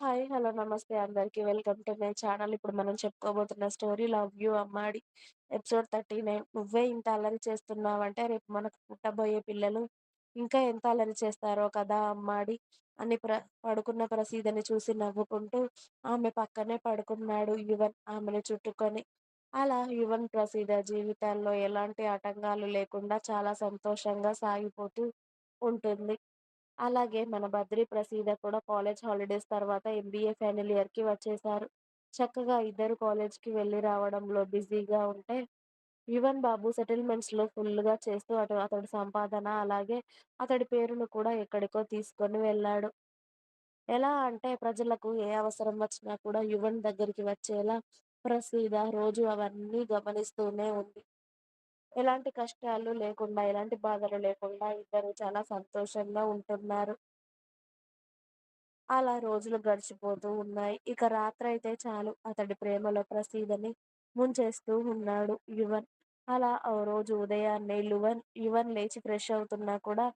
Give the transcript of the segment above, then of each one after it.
Hi. Hello. నమస్తే అందరికి. Welcome to my channel. ఇప్పుడు మనం చెప్పుకోబోతున్న స్టోరీ 'లవ్ యూ అమ్మాడి' ఎపిసోడ్ 39 నువ్వే ఇంత అల్లరి చేస్తున్నావంటే రేపు మనకు పుట్టబోయే పిల్లలు ఇంకా ఎంత అల్లరి చేస్తారో కదా అమ్మాడి అని ప్ర పడుకున్న ప్రసీదని చూసి నవ్వుకుంటూ ఆమె పక్కనే పడుకున్నాడు యువన్ ఆమెను చుట్టుకొని. అలా యువన్, ప్రసీద జీవితాల్లో ఎలాంటి ఆటంకాలు లేకుండా చాలా సంతోషంగా సాగిపోతూ ఉంటుంది. అలాగే మన బద్రి, ప్రసీద కూడా కాలేజ్ హాలిడేస్ తర్వాత ఎంబీఏ ఫైనల్ ఇయర్‌కి వచ్చేశారు. చక్కగా ఇద్దరు కాలేజ్‌కి వెళ్ళి రావడంలో బిజీగా ఉంటే, యువన్ బాబు సెటిల్‌మెంట్స్‌లో ఫుల్గా చేస్తూ అటు అతడి సంపాదన, అలాగే అతడి పేరును కూడా ఎక్కడికో తీసుకొని వెళ్ళాడు. ఎలా అంటే ప్రజలకు ఏ అవసరం వచ్చినా కూడా యువన్ దగ్గరికి వచ్చేలా ప్రసీద రోజు అవన్నీ గమనిస్తూనే ఉంది. ఎలాంటి కష్టాలు లేకుండా, ఎలాంటి బాధలు లేకుండా ఇద్దరు చాలా సంతోషంగా ఉంటున్నారు. అలా రోజులు గడిచిపోతూ ఉన్నాయి. ఇక రాత్రయితే చాలు అతడి ప్రేమలో ప్రసీదని ముంచేస్తూ ఉన్నాడు యువన్. అలా ఓ రోజు ఉదయాన్నే లువన్ యువన్ లేచి ఫ్రెష్ అవుతున్నా కూడా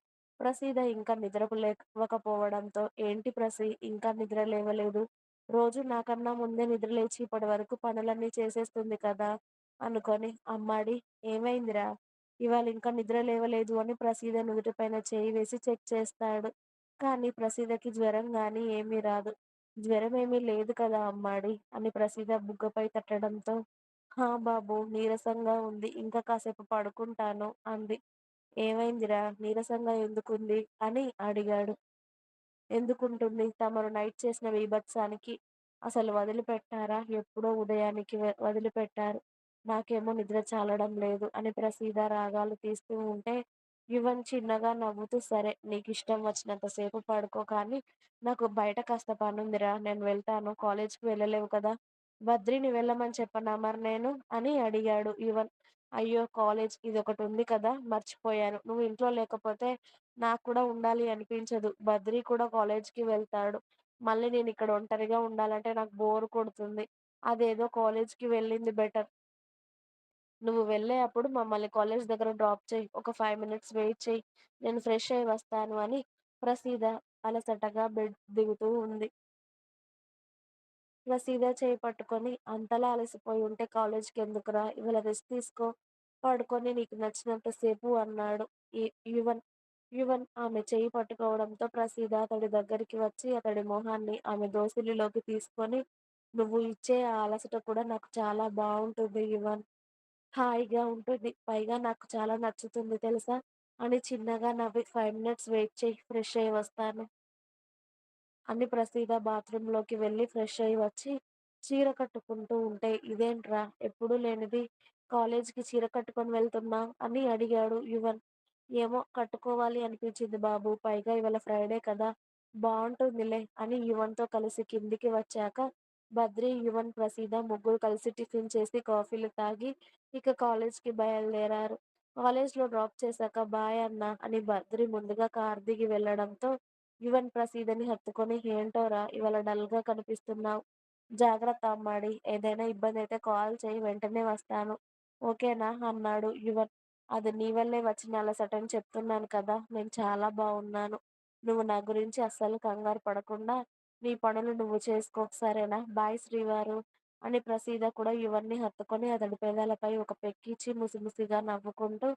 ప్రసీద ఇంకా నిద్రకు లేకపోవడంతో ఏంటి ప్రసీ ఇంకా నిద్ర లేవలేదు. రోజు నాకన్నా ముందే నిద్ర లేచి ఇప్పటివరకు పనులన్నీ చేసేస్తుంది కదా అనుకొని అమ్మాడి ఏమైందిరా? ఇవాళింకా నిద్ర లేవలేదు అని ప్రసీద నుదుటిపైన చేయి వేసి చెక్ చేస్తాడు. కానీ ప్రసీదకి జ్వరం కానీ ఏమీ రాదు. జ్వరం ఏమీ లేదు కదా అమ్మాడి అని ప్రసీద బుగ్గపై తట్టడంతో హా బాబు నీరసంగా ఉంది. ఇంకా కాసేపు పడుకుంటాను అంది. ఏమైందిరా? నీరసంగా ఎందుకుంది? అని అడిగాడు. ఎందుకుంటుంది? తమరు నైట్ చేసిన బీభత్సానికి అసలు వదిలిపెట్టారా? ఎప్పుడో ఉదయానికి వదిలిపెట్టారు. నాకేమో నిద్ర చాలడం లేదు అని ప్రసీద రాగాలు తీస్తూ ఉంటే యువన్ చిన్నగా నవ్వుతూ సరే నీకిష్టం వచ్చినంత సేపు పడుకో కానీ నాకు బయట కాస్త పనుందిరా నేను వెళ్తాను. కాలేజ్‌కి వెళ్ళలేవు కదా! బద్రిని వెళ్ళమని చెప్పనా మరి నేను? అని అడిగాడు యువన్. అయ్యో! కాలేజ్ ఉంది కదా! మర్చిపోయాను. నువ్వు ఇంట్లో లేకపోతే నాకు కూడా ఉండాలి అనిపించదు. బద్రి కూడా కాలేజ్‌కి వెళ్తాడు. మళ్ళీ నేను ఇక్కడ ఒంటరిగా ఉండాలంటే నాకు బోర్ కొడుతుంది. అదేదో కాలేజ్‌కి వెళ్ళింది బెటర్. నువ్వు వెళ్ళే అప్పుడు మమ్మల్ని కాలేజ్ దగ్గర డ్రాప్ చేయి ఒక ఫైవ్ మినిట్స్ వెయిట్ చేయి నేను ఫ్రెష్ అయి వస్తాను అని ప్రసీద అలసటగా బెడ్ దిగుతూ ఉంది. ప్రసీద చేయి పట్టుకొని అంతలా అలసిపోయి ఉంటే కాలేజ్కి ఎందుకురా ఇవాళ రెస్ట్ తీసుకో. పడుకొని నీకు నచ్చినంత సేపు అన్నాడు యువన్. యువన్ ఆమె చేయి పట్టుకోవడంతో ప్రసీద అతడి దగ్గరికి వచ్చి అతడి మొహాన్ని ఆమె దోసిలిలోకి తీసుకొని నువ్వు ఇచ్చే ఆ అలసట కూడా నాకు చాలా బాగుంటుంది యువన్. హాయిగా ఉంటుంది. పైగా నాకు చాలా నచ్చుతుంది తెలుసా? అని చిన్నగా నవ్వి 5 మినిట్స్ వెయిట్ చెయ్. ఫ్రెష్ అయ్యి వస్తాను. అని ప్రసీద బాత్రూంలోకి వెళ్ళి ఫ్రెష్ అయ్యి వచ్చి చీర కట్టుకుంటూ ఉంటే ఇదేంట్రా? ఎప్పుడూ లేనిది కాలేజ్‌కి చీర కట్టుకొని వెళ్తున్నావ్? అని అడిగాడు యువన్. ఏమో కట్టుకోవాలి అనిపించింది బాబూ. పైగా ఇవాళ ఫ్రైడే కదా! బావుంటుందిలే అని యువన్‌తో కలిసి కిందికి వచ్చాక బద్రి, యువన్, ప్రసీద ముగ్గురు కలిసి టిఫిన్ చేసి కాఫీలు తాగి ఇక కాలేజ్‌కి బయలుదేరారు. కాలేజ్‌లో డ్రాప్ చేశాక బాయ్ అన్నా అని బద్రి ముందుగా కార్ దిగి వెళ్ళడంతో యువన్ ప్రసీదని హత్తుకొని ఏంటోరా ఇవాళ డల్‌గా కనిపిస్తున్నావు జాగ్రత్త అమ్మాడి. ఏదైనా ఇబ్బందైతే కాల్ చేయి వెంటనే వస్తాను. ఓకేనా? అన్నాడు యువన్. అది నీ వల్లే వచ్చిన అలసటని చెప్తున్నాను కదా! నేను చాలా బాగున్నాను నువ్వు నా గురించి అస్సలు కంగారు పడకుండా నీ పనులు నువ్వు చేసుకో సరేనా? బాయ్ శ్రీవారు అని ప్రసీద కూడా యువన్‌ని హత్తుకొని అతడి పేదలపై ఒక పెక్కిచ్చి ముసిముసిగా నవ్వుకుంటూ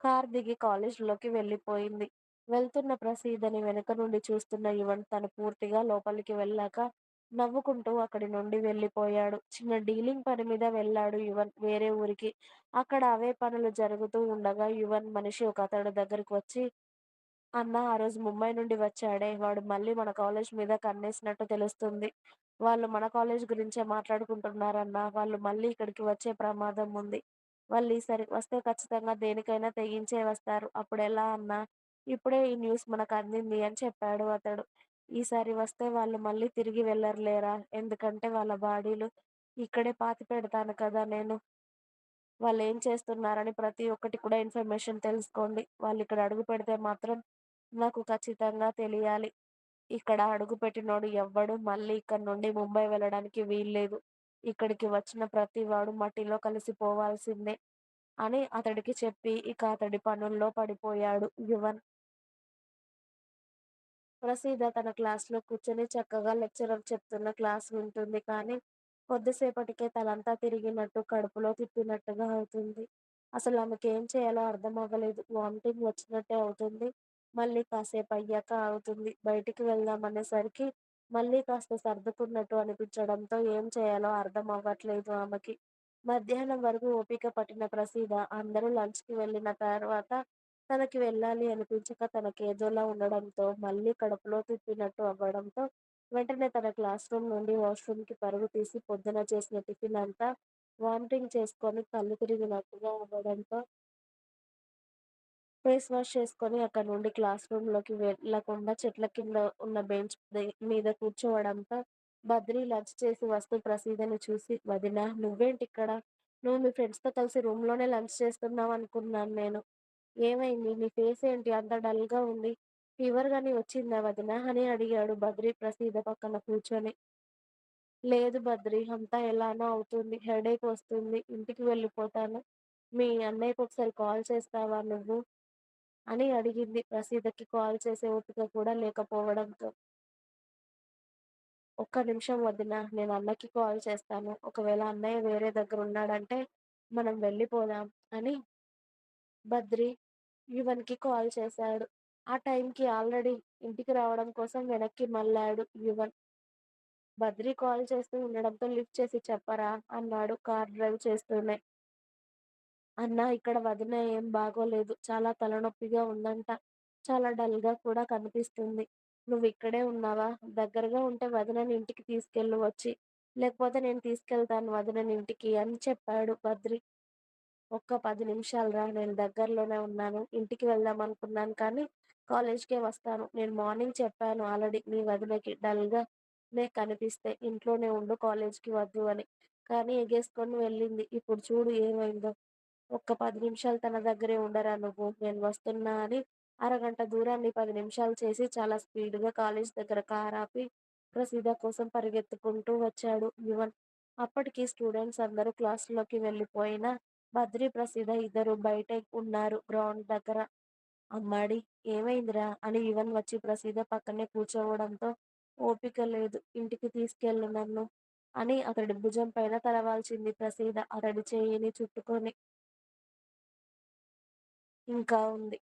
కార్ దిగి కాలేజ్‌లోకి వెళ్ళిపోయింది. వెళ్తున్న ప్రసీదని వెనుక నుండి చూస్తున్న యువన్ తను పూర్తిగా లోపలికి వెళ్ళాక నవ్వుకుంటూ అక్కడి నుండి వెళ్ళిపోయాడు. చిన్న డీలింగ్ పని మీద వెళ్ళాడు యువన్ వేరే ఊరికి. అక్కడ అవే పనులు జరుగుతూ ఉండగా యువన్ మనిషి ఒక అతడి దగ్గరికి వచ్చి అన్నా ఆ రోజు ముంబై నుండి వచ్చాడే వాడు మళ్ళీ మన కాలేజ్ మీద కన్నేసినట్టు తెలుస్తుంది. వాళ్ళు మన కాలేజ్ గురించే మాట్లాడుకుంటున్నారన్న వాళ్ళు మళ్ళీ ఇక్కడికి వచ్చే ప్రమాదం ఉంది. వాళ్ళు ఈసారి వస్తే ఖచ్చితంగా దేనికైనా తెగించే వస్తారు. అప్పుడెలా అన్నా? ఇప్పుడే ఈ న్యూస్ మనకు అందింది అని చెప్పాడు అతడు. ఈసారి వస్తే వాళ్ళు మళ్ళీ తిరిగి వెళ్ళరులేరా? ఎందుకంటే వాళ్ళ బాడీలు ఇక్కడే పాతి పెడతాను కదా నేను. వాళ్ళు ఏం చేస్తున్నారని ప్రతి ఒక్కటి కూడా ఇన్ఫర్మేషన్ తెలుసుకోండి. వాళ్ళు ఇక్కడ అడుగు పెడితే మాత్రం నాకు ఖచ్చితంగా తెలియాలి. ఇక్కడ అడుగుపెట్టినోడు ఎవ్వడు మళ్ళీ ఇక్కడి నుండి ముంబై వెళ్ళడానికి వీల్లేదు. ఇక్కడికి వచ్చిన ప్రతివాడు మట్టిలో కలిసిపోవాల్సిందే అని అతడికి చెప్పి ఇక అతడి పనుల్లో పడిపోయాడు యువన్. ప్రసీద తన క్లాస్‌లో కూర్చొని చక్కగా లెక్చరర్ చెప్తున్న క్లాస్ వింటుంది. కానీ, కొద్దిసేపటికే తలంతా తిరిగినట్టు, కడుపులో తిప్పినట్టుగా అవుతుంది. అసలు ఆమెకేం చేయాలో అర్థమవ్వలేదు. వామిటింగ్ వచ్చినట్టే అవుతుంది. మళ్ళీ కాసేపు అయ్యాక అవుతుంది బయటికి వెళ్దామనేసరికి మళ్ళీ కాస్త సర్దుకున్నట్టు అనిపించడంతో ఏం చేయాలో అర్థం అవ్వట్లేదు ఆమెకి. మధ్యాహ్నం వరకు ఓపిక పట్టిన ప్రసీద అందరూ లంచ్‌కి వెళ్ళిన తర్వాత తనకి వెళ్ళాలి అనిపించక తనకేదోలా ఉండడంతో, మళ్ళీ కడుపులో తిప్పినట్టు అవ్వడంతో వెంటనే తన క్లాస్ రూమ్ నుండి వాష్రూమ్కి పరుగు తీసి పొద్దున చేసిన టిఫిన్ అంతా వామిటింగ్ చేసుకొని కళ్ళు తిరిగినట్టుగా అవ్వడంతో ఫేస్ వాష్ చేసుకొని అక్కడ నుండి క్లాస్ రూమ్‌లోకి వెళ్ళకుండా చెట్ల కింద ఉన్న బెంచ్ మీద కూర్చోవడంతో బద్రి లంచ్ చేసి వస్తూ ప్రసీదని చూసి వదినా నువ్వేంటిక్కడ? నువ్వు మీ ఫ్రెండ్స్‌తో కలిసి రూమ్‌లోనే లంచ్ చేస్తున్నావు అనుకున్నాను నేను. ఏమైంది? నీ ఫేస్ ఏంటి అంత డల్‌గా ఉంది? ఫీవర్ గాని వచ్చిందా వదినా? అని అడిగాడు బద్రి ప్రసీద పక్కన కూర్చొని. లేదు బద్రి అంతా ఎలానో అవుతుంది. హెడేక్ వస్తుంది. ఇంటికి వెళ్ళిపోతాను. మీ అన్నయ్యకొకసారి కాల్ చేస్తావా నువ్వు? అని అడిగింది ప్రసీదకి కాల్ చేసే ఓపిక కూడా లేకపోవడంతో. ఒక్క నిమిషం వదినా నేను అన్నకి కాల్ చేస్తాను. ఒకవేళ అన్నయ్య వేరే దగ్గరున్నాడంటే మనం వెళ్ళిపోదాం అని బద్రి యువన్‌కి కాల్ చేశాడు. ఆ టైంకి ఆల్రెడీ ఇంటికి రావడం కోసం వెనక్కి మళ్ళాడు యువన్. బద్రి కాల్ చేస్తూ ఉండడంతో లిఫ్ట్ చేసి చెప్పరా? అన్నాడు కార్ డ్రైవ్ చేస్తూనే. అన్నా ఇక్కడ వదిన ఏం బాగోలేదు. చాలా తలనొప్పిగా ఉందంట. చాలా డల్‌గా కూడా కనిపిస్తుంది. నువ్విక్కడే ఉన్నావా? దగ్గరగా ఉంటే వదినని ఇంటికి తీసుకెళ్ళు వచ్చి. లేకపోతే నేను తీసుకెళ్తాను వదినని ఇంటికి అని చెప్పాడు బద్రి. ఒక్క 10 నిమిషాలురా నేను దగ్గరలోనే ఉన్నాను. ఇంటికి వెళ్దామనుకున్నాను కానీ కాలేజ్‌కే వస్తాను. నేను మార్నింగ్ చెప్పాను ఆల్రెడీ మీ వదినకి డల్‌గానే కనిపిస్తే ఇంట్లోనే ఉండు కాలేజ్‌కి వద్దు అని. కానీ ఎగేసుకొని వెళ్ళింది. ఇప్పుడు చూడు ఏమైందో. ఒక్క పది నిమిషాలు తన దగ్గరే ఉండరా నువ్వు? నేను వస్తున్నా అని అరగంట దూరాన్ని పది నిమిషాలు చేసి చాలా స్పీడ్‌గా కాలేజ్ దగ్గర కారాపి ప్రసీద కోసం పరిగెత్తుకుంటూ వచ్చాడు యువన్. అప్పటికి స్టూడెంట్స్ అందరూ క్లాసులోకి వెళ్ళిపోయిన బద్రి, ప్రసీద ఇద్దరు బయట ఉన్నారు గ్రౌండ్ దగ్గర. అమ్మాడి! ఏమైందిరా? అని యువన్ వచ్చి ప్రసీద పక్కనే కూర్చోవడంతో ఓపిక లేదు. ఇంటికి తీసుకెళ్ళు నన్ను అని అతడి భుజం పైన తలవాల్చింది ప్రసీద అతడి చేయిని చుట్టుకొని. ఇంకా ఉంది.